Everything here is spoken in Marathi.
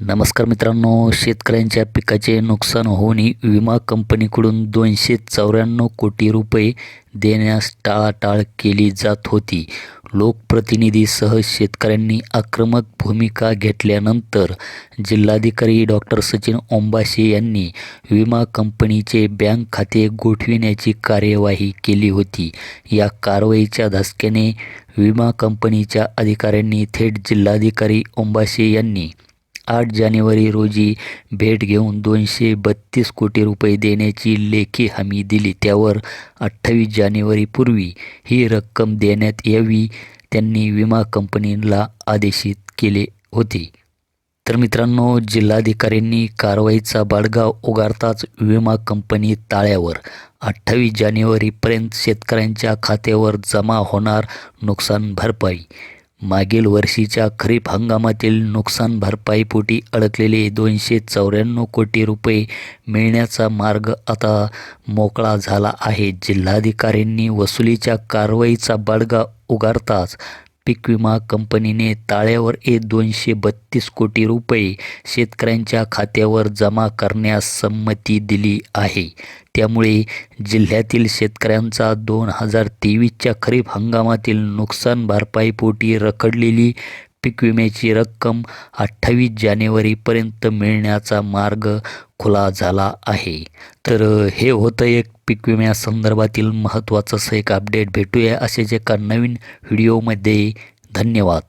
नमस्कार मित्रांनो शेतकऱ्यांच्या पिकाचे नुकसान होऊनही विमा कंपनीकडून दोनशे चौऱ्याण्णव कोटी रुपये देण्यास टाळाटाळ केली जात होती. लोकप्रतिनिधीसह शेतकऱ्यांनी आक्रमक भूमिका घेतल्यानंतर जिल्हाधिकारी डॉक्टर सचिन ओंबाशे यांनी विमा कंपनीचे बँक खाते गोठविण्याची कार्यवाही केली होती. या कारवाईच्या धसक्याने विमा कंपनीच्या अधिकाऱ्यांनी थेट जिल्हाधिकारी ओंबाशे यांनी आठ जानेवारी रोजी भेट घेऊन दोनशे बत्तीस कोटी रुपये देण्याची लेखी हमी दिली. त्यावर अठ्ठावीस जानेवारीपूर्वी ही रक्कम देण्यात यावी त्यांनी विमा कंपनीला आदेशित केले होते. तर मित्रांनो जिल्हाधिकाऱ्यांनी कारवाईचा बडगा उगारताच विमा कंपनी ताळ्यावर अठ्ठावीस जानेवारीपर्यंत शेतकऱ्यांच्या खात्यावर जमा होणार नुकसान भरपाई मागील वर्षीच्या खरीप हंगामातील नुकसान भरपाईपोटी अडकलेले दोनशे चौऱ्याण्णव कोटी रुपये मिळण्याचा मार्ग आता मोकळा झाला आहे. जिल्हाधिकाऱ्यांनी वसुलीच्या कारवाईचा बडगा उगारताच पीक विमा कंपनीने ताळ्यावर ए दोनशे बत्तीस कोटी रुपये शेतकऱ्यांच्या खात्यावर जमा करण्यास संमती दिली आहे. त्यामुळे जिल्ह्यातील शेतकऱ्यांचा दोन हजार तेवीसच्या खरीप हंगामातील नुकसान भरपाईपोटी रखडलेली पीक विम्याची रक्कम अठ्ठावीस जानेवारीपर्यंत मिळण्याचा मार्ग खुला झाला आहे. तर हे होतं एक पीक विम्यासंदर्भातील महत्त्वाचं असं एक अपडेट भेटूया असेच एका नवीन व्हिडिओमध्ये धन्यवाद.